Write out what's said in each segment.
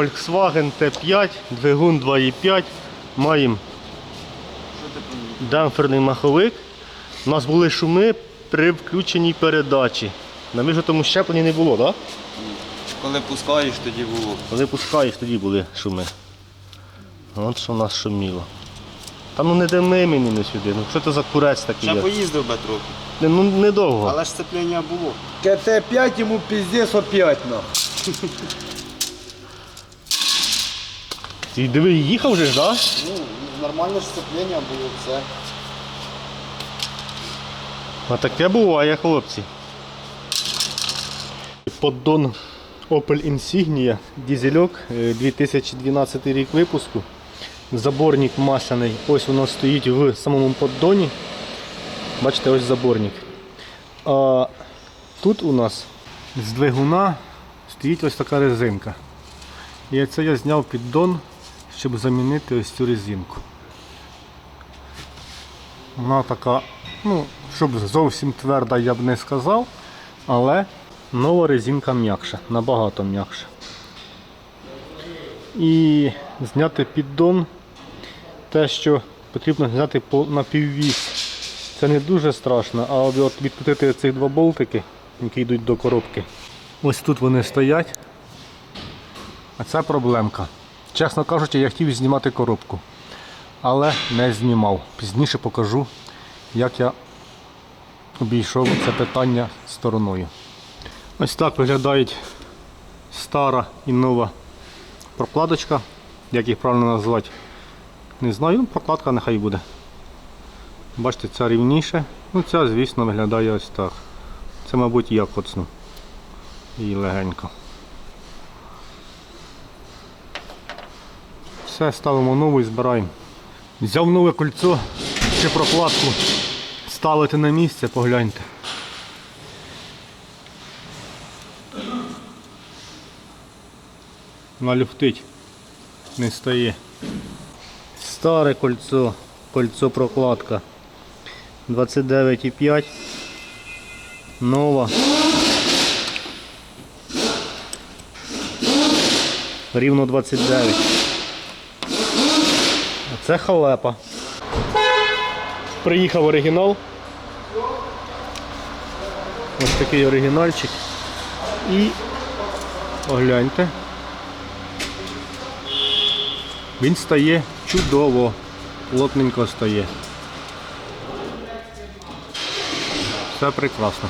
Volkswagen T5, двигун 2.5. Маємо демпферний маховик. У нас були шуми при включеній передачі. На вижитому щепленні не було, так? Коли пускаєш, тоді було. Коли пускаєш, тоді були шуми. От що в нас шуміло. Та ну не дими мені не сюди. Ну що це за курець такий? Ще є? поїздив би трохи. Не, Ну недовго. Але ж сцеплення було. КТ-5 йому піздець опять на. І диви, їхав же ж, так? Да? Ну, нормальне ж сцеплення було все. А таке буває, хлопці. Поддон Opel Insignia, дізельок, е, 2012 рік випуску. Заборник масляний. Ось воно стоїть в самому поддоні. Бачите, ось заборник. А тут у нас з двигуна стоїть ось така резинка. І це я зняв піддон, щоб замінити ось цю резинку. Вона така, ну, щоб зовсім тверда я б не сказав, але нова резинка м'якша, набагато м'якша. І зняти піддон, те, що потрібно зняти на піввіс. Це не дуже страшно, а от відкрутити ці два болтики, які йдуть до коробки. Ось тут вони стоять. А це проблемка. Чесно кажучи, я хотів знімати коробку але не знімав. Пізніше покажу, як я обійшов це питання стороною. Ось так виглядають стара і нова прокладочка. Як їх правильно назвати, не знаю, ну, прокладка нехай буде. Бачите, ця рівніше. Ну ця, звісно, виглядає ось так. Це, мабуть, я коцну. І легенько. Все, ставимо нову і збираємо. Взяв нове кольцо, ще прокладку ставити на місце, погляньте. Вона люфтить, не стає. Старе кольцо, кольцо прокладка. 29,5. Нова. Рівно 29. Це халепа. Приїхав оригінал. Ось такий оригінальчик. І погляньте. Він стає чудово, плотненько стає. Все прекрасно.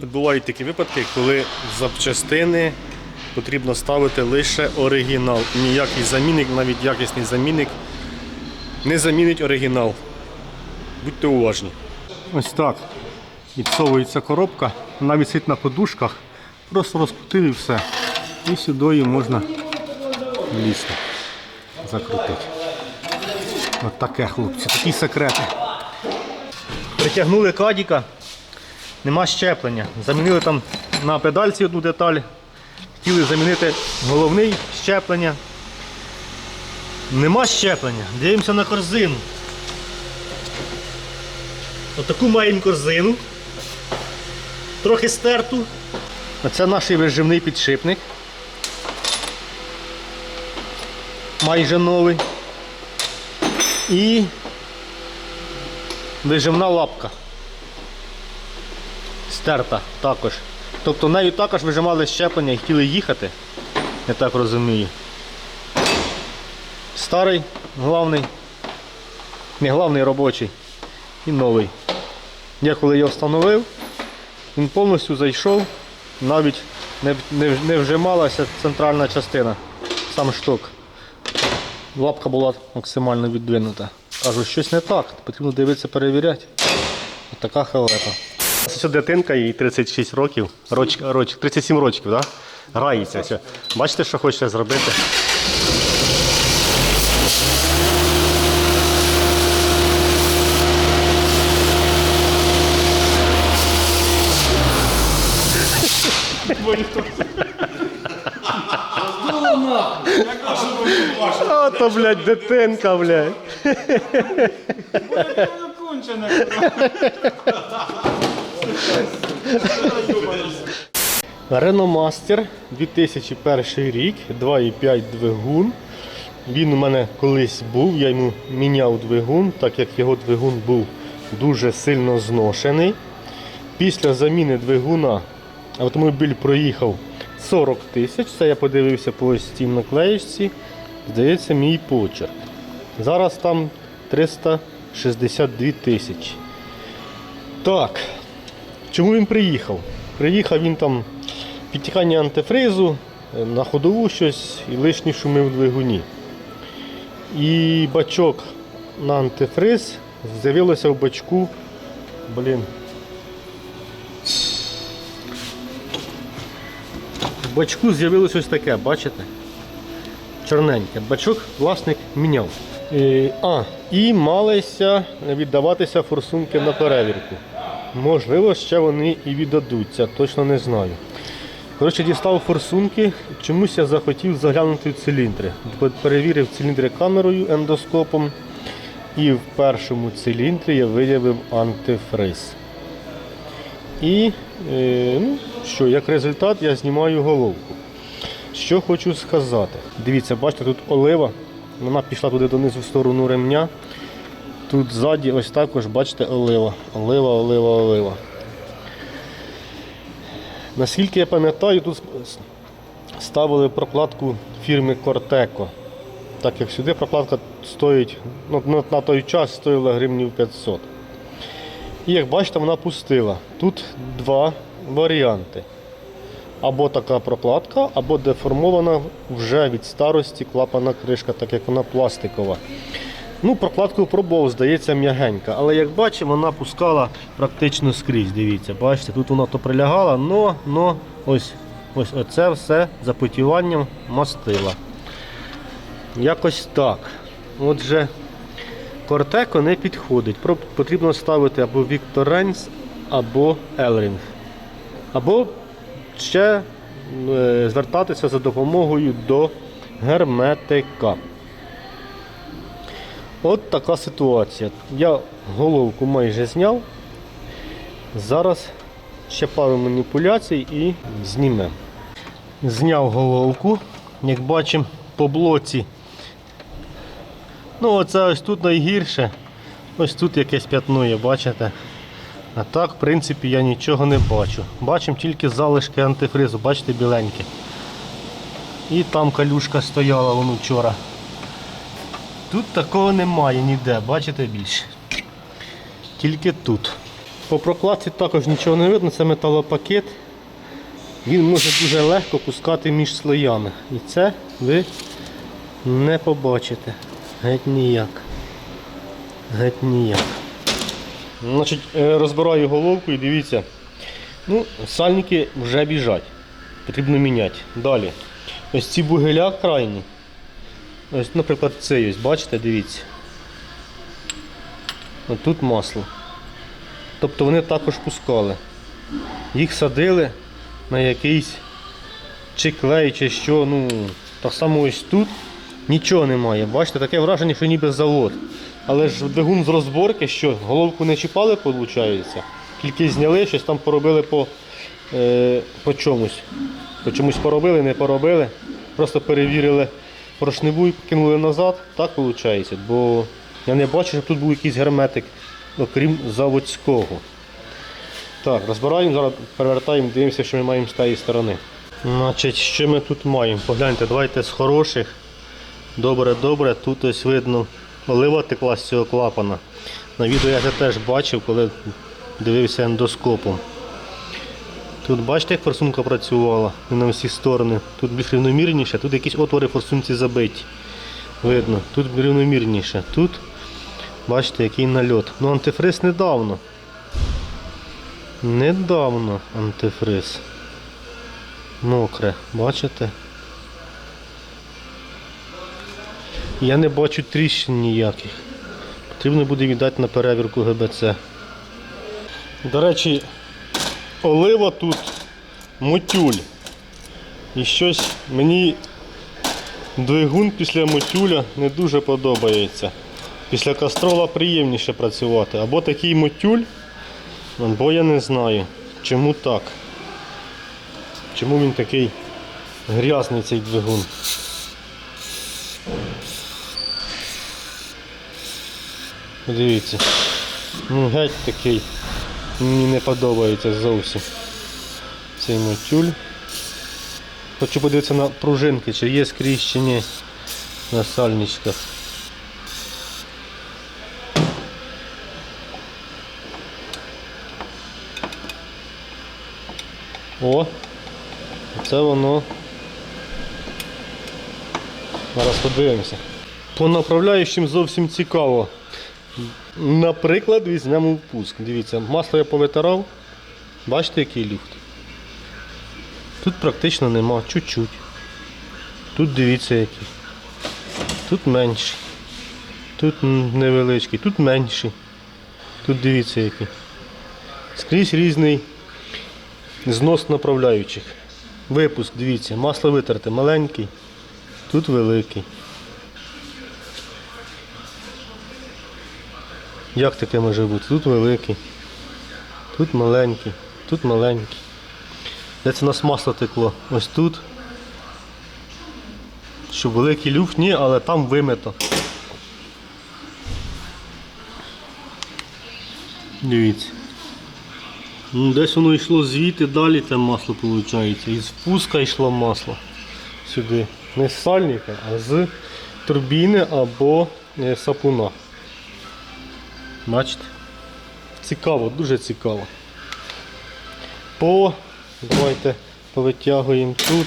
Бувають такі випадки, коли запчастини потрібно ставити лише оригінал. Ніякий замінник, навіть якісний замінник не замінить оригінал. Будьте уважні. Ось так. Відсовується коробка, вона висить на подушках, просто розкрутив і все. І сюди її можна влізти, закрутити. От таке, хлопці, такі секрети. Притягнули кадіка, нема щеплення. Замінили там на педальці одну деталь. Хотіли замінити головний щеплення. Нема щеплення. Дивимося на корзину. Отаку маємо корзину. Трохи стерту. Оце наш виживний підшипник. Майже новий. І виживна лапка. Стерта також. Тобто нею також вижимали щеплення і хотіли їхати. Я так розумію. Старий, главний, не главний робочий і новий. Я коли його встановив, він повністю зайшов, навіть не, не, не вжималася центральна частина, сам шток. Лапка була максимально віддвинута. Кажу, щось не так, потрібно дивитися, перевіряти. От така халепа. Це дитинка, їй 36 років, роч, роч, 37 років, да? грається. Бачите, що хоче зробити? А то, блядь, дитинка, блядь. Master 2001 рік, 2,5 двигун. Він у мене колись був, я йому міняв двигун, так як його двигун був дуже сильно зношений. Після заміни двигуна автомобіль проїхав 40 тисяч. Це я подивився по ось цій наклеїчці. Здається, мій почерк. Зараз там 362 тисячі. Так, чому він приїхав? Приїхав він там підтікання антифризу, е, на ходову щось і лишні шуми в двигуні. І бачок на антифриз з'явилося в бачку. Блін. Бачку з'явилось ось таке, бачите? Чорненьке. Бачок власник міняв. А, і малися віддаватися форсунки на перевірку. Можливо, ще вони і віддадуться, точно не знаю. Коротше, дістав форсунки, чомусь я захотів заглянути в циліндри. Перевірив циліндри камерою ендоскопом. І в першому циліндрі я виявив антифриз. І ну, що, як результат я знімаю головку. Що хочу сказати. Дивіться, бачите, тут олива, вона пішла туди донизу в сторону ремня. Тут ззаді ось також, бачите, олива. Олива, олива, олива. Наскільки я пам'ятаю, тут ставили прокладку фірми Corteco. Так як сюди прокладка стоїть, ну, на той час стоїла гривнів 500. І як бачите, вона пустила. Тут два варіанти. Або така прокладка, або деформована вже від старості клапана кришка, так як вона пластикова. Ну, прокладку пробував, здається, м'ягенька. Але як бачимо, вона пускала практично скрізь. Дивіться, бачите, тут вона то прилягала, но, но ось, ось оце все запотіванням мастила. Якось так. Отже, Кортеко не підходить. Потрібно ставити або Victor Rens, або Elring. Або ще е, звертатися за допомогою до герметика. От така ситуація. Я головку майже зняв. Зараз ще пару маніпуляцій і знімемо. Зняв головку. Як бачимо, по блоці. Ну, оце ось тут найгірше. Ось тут якесь п'ятно є, бачите? А так, в принципі, я нічого не бачу. Бачимо тільки залишки антифризу, бачите, біленькі. І там калюшка стояла вон вчора. Тут такого немає ніде, бачите більше. Тільки тут. По прокладці також нічого не видно, це металопакет. Він може дуже легко пускати між слоями. І це ви не побачите. Геть ніяк. Геть ніяк. Значить, е, розбираю головку і дивіться. Ну, сальники вже біжать. Потрібно міняти. Далі. Ось ці бугеля крайні. Ось, наприклад, цей ось, бачите, дивіться. Ось тут масло. Тобто вони також пускали. Їх садили на якийсь чи клей, чи що. Ну, так само ось тут нічого немає. Бачите, таке враження, що ніби завод. Але ж двигун з розборки, що головку не чіпали, виходить. Тільки зняли, щось там поробили по, е, по чомусь. По чомусь поробили, не поробили. Просто перевірили поршневу кинули назад. Так виходить. Бо я не бачу, щоб тут був якийсь герметик, окрім заводського. Так, розбираємо, зараз перевертаємо, дивимося, що ми маємо з тієї сторони. Значить, що ми тут маємо? Погляньте, давайте з хороших. Добре, добре, тут ось видно олива текла з цього клапана. На відео я це теж бачив, коли дивився ендоскопом. Тут бачите, як форсунка працювала на всі сторони. Тут більш рівномірніше, тут якісь отвори форсунці забиті. Видно, тут рівномірніше. Тут бачите, який нальот. Ну антифриз недавно. Недавно антифриз. Мокре, бачите? Я не бачу тріщин ніяких. Потрібно буде віддати на перевірку ГБЦ. До речі, олива тут мотюль. І щось мені двигун після мотюля не дуже подобається. Після кастрола приємніше працювати. Або такий мотюль, або я не знаю, чому так. чому він такий грязний цей двигун. Подивіться. Ну геть такий. Мені не подобається зовсім. Цей мотюль. Хочу подивитися на пружинки, чи є скрізь чи ні на сальничках. О, це воно. Зараз подивимося. По направляючим зовсім цікаво. Наприклад, візьмемо впуск. Дивіться, масло я повитирав. Бачите, який люфт? Тут практично нема, чуть-чуть. Тут дивіться який. Тут менший. Тут невеличкий, тут менший. Тут дивіться який. Скрізь різний знос направляючих. Випуск, дивіться, масло витерте маленький, тут великий. Як таке може бути? Тут великий, тут маленький, тут маленький. Де це у нас масло текло? Ось тут. Щоб великий люфт, ні, але там вимито. Дивіться. Ну, десь воно йшло звідти, далі те масло виходить. Із впуска йшло масло сюди. Не з сальника, а з турбіни або е, сапуна. Бачите? Цікаво, дуже цікаво. По, давайте повитягуємо тут.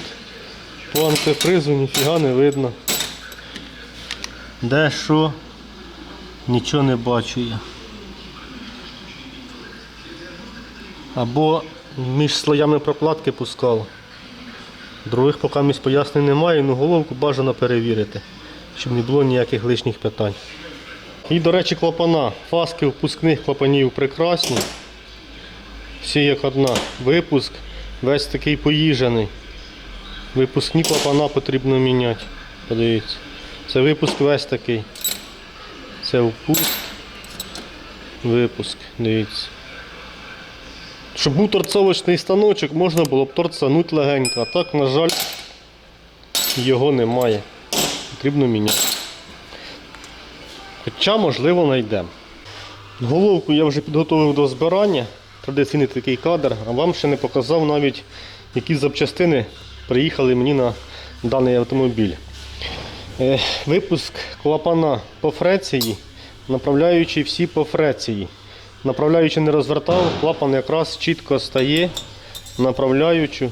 По антифризу ніфіга не видно. Де що? Нічого не бачу я. Або між слоями прокладки пускало. Других поки місць пояснень немає, але головку бажано перевірити, щоб не було ніяких лишніх питань. І, до речі, клапана. Фаски впускних клапанів прекрасні. Всі як одна. Випуск весь такий поїжений. Випускні клапана потрібно міняти. Подивіться. Це випуск весь такий. Це впуск. Випуск. Дивіться. Щоб був торцовочний станочок, можна було б торцануть легенько, а так, на жаль, його немає. Потрібно міняти. Хоча, можливо, знайдемо. Головку я вже підготовив до збирання. Традиційний такий кадр, а вам ще не показав навіть, які запчастини приїхали мені на даний автомобіль. Е, Випуск клапана по фреції, направляючи всі по фреції. Направляючи не розвертав, клапан якраз чітко стає, направляючи,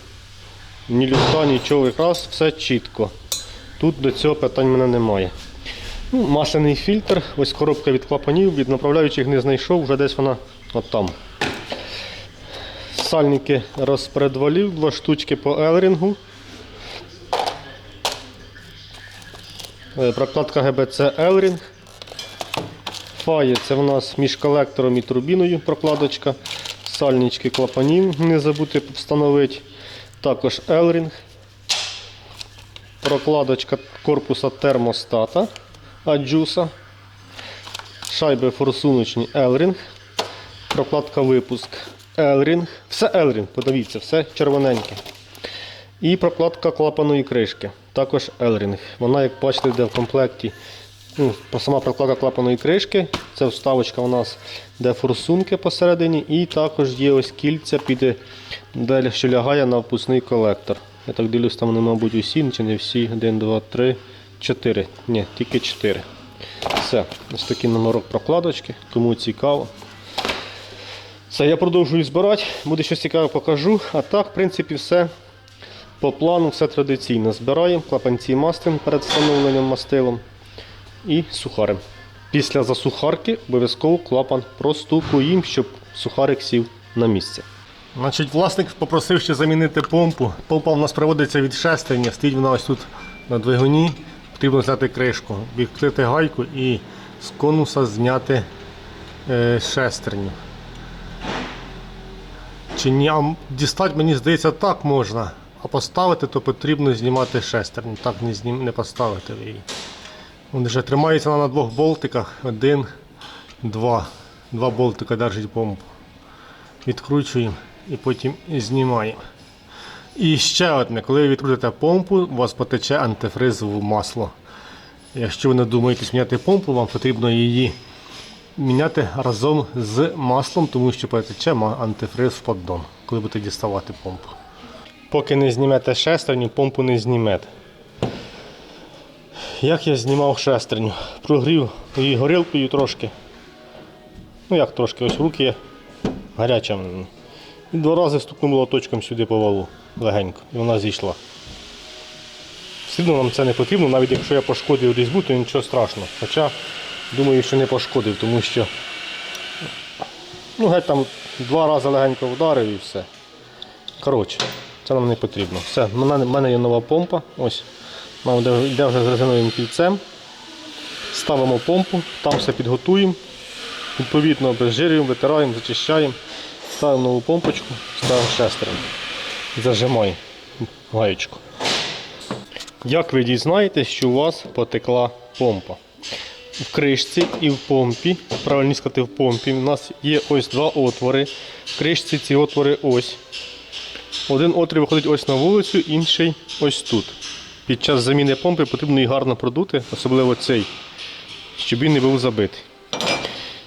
ні люфта, нічого, якраз все чітко. Тут до цього питань мене немає. Ну, масляний фільтр, ось коробка від клапанів, від направляючих не знайшов, вже десь вона от там. Сальники розпредвалів, два штучки по елрінгу. Е, Прокладка ГБЦ Елрінг. Фаї це в нас між колектором і турбіною прокладочка. Сальнички клапанів не забути встановити. Також Елрінг. Прокладочка корпуса термостата Аджуса. Шайби форсуночні Елрінг. Прокладка випуск Елрінг. Все Елрінг, подивіться, все червоненьке. І прокладка клапаної кришки. Також Елрінг. Вона, як бачите, йде в комплекті. Ну, сама прокладка клапаної кришки. Це вставочка у нас, де форсунки посередині. І також є ось кільця, під, де, що лягає на впускний колектор. Я так дивлюсь, там вони, мабуть, усі, чи не всі. 1, 2, 3, 4. Ні, тільки 4. Все. Ось такий номерок прокладочки. Кому цікаво. Все, я продовжую збирати. Буде щось цікаве, покажу. А так, в принципі, все. По плану все традиційно. Збираємо, клапанці мастимо перед встановленням мастилом і сухарим. Після засухарки обов'язково клапан простукуємо, щоб сухарик сів на місце. Значить, Власник попросив ще замінити помпу. Помпа у нас проводиться від шестерня, стоїть вона ось тут на двигуні. Потрібно зняти кришку, відкрити гайку і з конуса зняти е, шестерню. Чи а дістати, мені здається, так можна. А поставити, то потрібно знімати шестерню. Так не, знім, не поставити її. Він вже тримається на двох болтиках. Один, два. Два болтика держить помпу. Відкручуємо і потім знімаємо. І ще одне, коли ви відкрутите помпу, у вас потече антифриз в масло. Якщо ви не думаєте зміняти помпу, вам потрібно її міняти разом з маслом, тому що потече антифриз в поддон, коли будете діставати помпу. Поки не знімете шестерню, помпу не знімете. Як я знімав шестерню? Прогрів її горілкою трошки. Ну як трошки, ось руки гаряча. І два рази стукнув молоточком сюди по валу легенько, і вона зійшла. Сильно нам це не потрібно, навіть якщо я пошкодив різьбу, то нічого страшного. Хоча думаю, що не пошкодив, тому що ну, геть там два рази легенько вдарив і все. Коротше, це нам не потрібно. Все, в мене, в мене є нова помпа. Ось. Вона йде вже з резиновим кільцем. Ставимо помпу, там все підготуємо. Відповідно, обезжирюємо, витираємо, зачищаємо. Ставимо нову помпочку, ставимо шестерню. Зажимаємо гаєчку. Як ви дізнаєтесь, що у вас потекла помпа? В кришці і в помпі, правильно сказати, в помпі, у нас є ось два отвори. В кришці ці отвори ось. Один отвір виходить ось на вулицю, інший ось тут. Під час заміни помпи потрібно її гарно продути, особливо цей, щоб він не був забитий.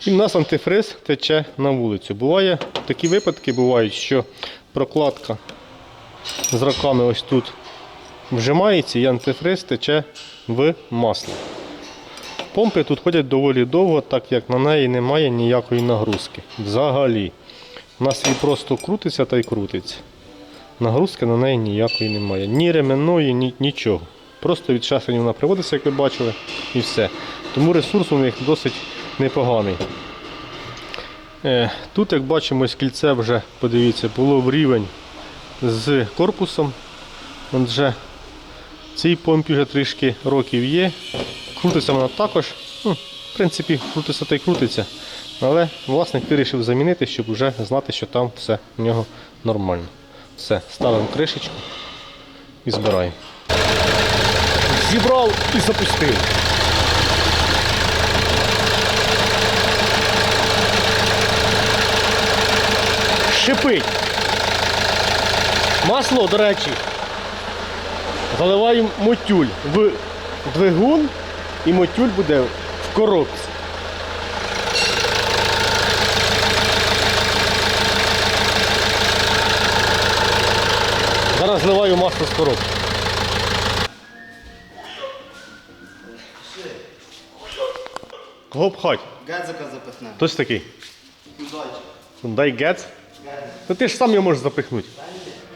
І в нас антифриз тече на вулицю. Буває, такі випадки бувають, що прокладка з роками ось тут вжимається і антифриз тече в масло. Помпи тут ходять доволі довго, так як на неї немає ніякої нагрузки. Взагалі. У нас її просто крутиться та й крутиться. Нагрузки на неї ніякої немає. Ні ременної, ні, нічого. Просто від шестерні вона приводиться, як ви бачили, і все. Тому ресурс у них досить непоганий. Е, Тут, як бачимо, кільце вже, подивіться, було в рівень з корпусом. От вже цій помпі вже трішки років є. Крутиться вона також. Ну, в принципі, крутиться та й крутиться. Але власник вирішив замінити, щоб вже знати, що там все в нього нормально. Все, ставимо кришечку і збираємо. Зібрав і запустив. Шипить. Масло, до речі, заливаємо мотюль в двигун і мотюль буде в коробці. Зараз зливаю масло з коробки. Кого пхать? Гедзика запихне. Хтось такий? Hyundai Getz? Ну ти ж сам його можеш запихнути.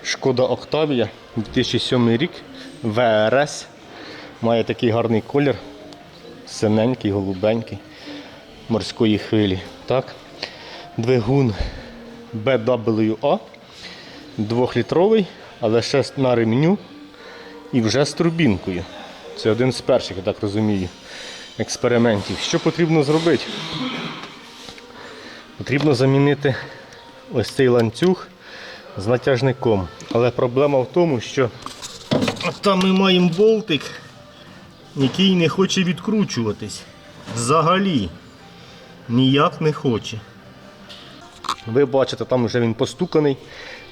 Шкода Octavia, 2007 рік, ВРС. Має такий гарний колір. Синенький, голубенький, морської хвилі. Так. Двигун BWA, двохлітровий, але ще на ремню і вже з турбінкою. Це один з перших, я так розумію, експериментів. Що потрібно зробити? Потрібно замінити ось цей ланцюг з натяжником. Але проблема в тому, що там ми маємо болтик, який не хоче відкручуватись. Взагалі ніяк не хоче. Ви бачите, там вже він постуканий.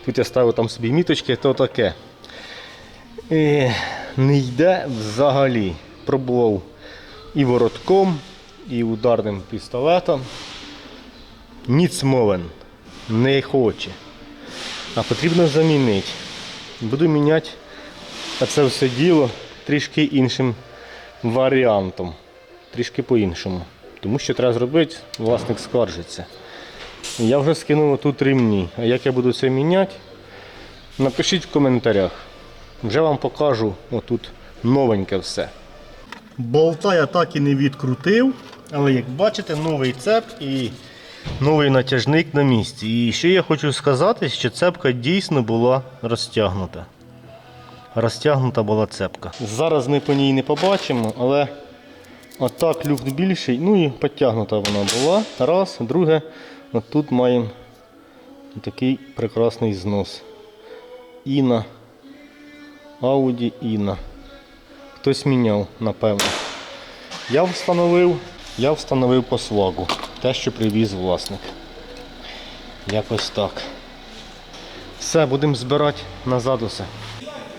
Тут я ставив там собі міточки, то таке. І не йде взагалі. Пробував і воротком, і ударним пістолетом. Ніц мовен. Не хоче. А потрібно замінити. Буду міняти це все діло трішки іншим варіантом. Трішки по-іншому. Тому що треба зробити, власник скаржиться. Я вже скинув тут ремні. А як я буду це міняти, напишіть в коментарях. Вже вам покажу отут новеньке все. Болта я так і не відкрутив, але як бачите, новий цеп і новий натяжник на місці. І ще я хочу сказати, що цепка дійсно була розтягнута. Розтягнута була цепка. Зараз ми по ній не побачимо, але отак люфт більший, ну і підтягнута вона була. Раз, друге, от тут маємо такий прекрасний знос. Іна. Audi Іна. Хтось міняв, напевно. Я встановив, я встановив по свагу. Те, що привіз власник. Якось так. Все, будемо збирати назад усе.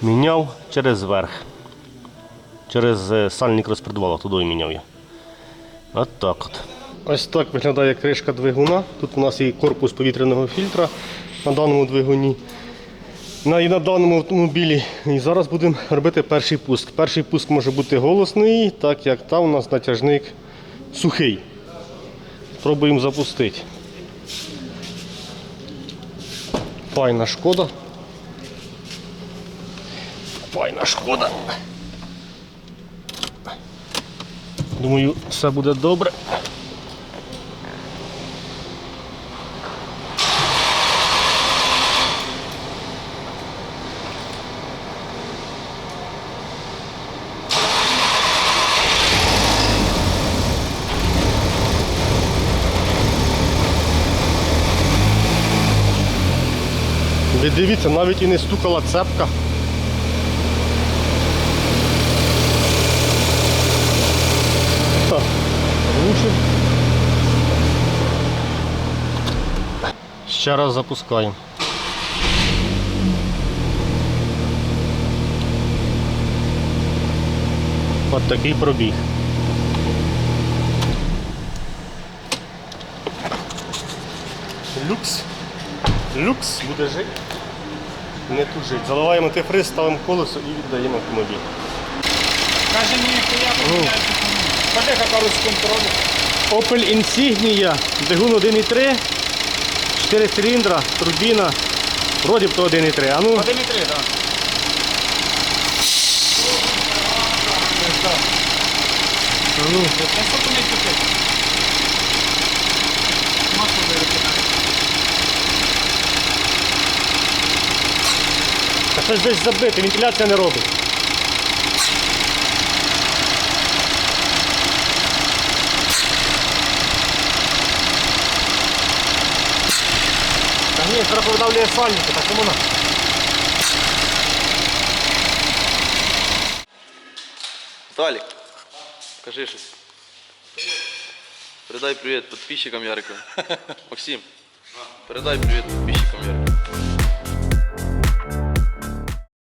Міняв через верх. Через е, сальник розпредвала, туди міняв я. От так от. Ось так виглядає кришка двигуна. Тут у нас є корпус повітряного фільтра на даному двигуні. На, і на даному автомобілі. І зараз будемо робити перший пуск. Перший пуск може бути голосний, так як там у нас натяжник сухий. Спробуємо запустити. Файна шкода. Файна шкода. Думаю, все буде добре. Ви дивіться, навіть і не стукала цепка. Ха, Глушив. Ще раз запускаємо. От такий пробіг. Люкс. Люкс буде жити. Не тужить. Заливаємо антифриз, ставимо колесо і віддаємо автомобіль. Каже мені, я поміняю. Подиха пару секунд контролю. Opel Insignia, двигун 1.3, 4 циліндра, турбіна, вроді б то 1.3. А ну, Один і три, так. а ну. Та що не? щось десь забите, вентиляція не робить. Та ні, зараз повидавлює сальники, так чому на? Виталик, скажи что. Передай привет подписчикам Ярика. Максим, передай привет подписчикам Ярика.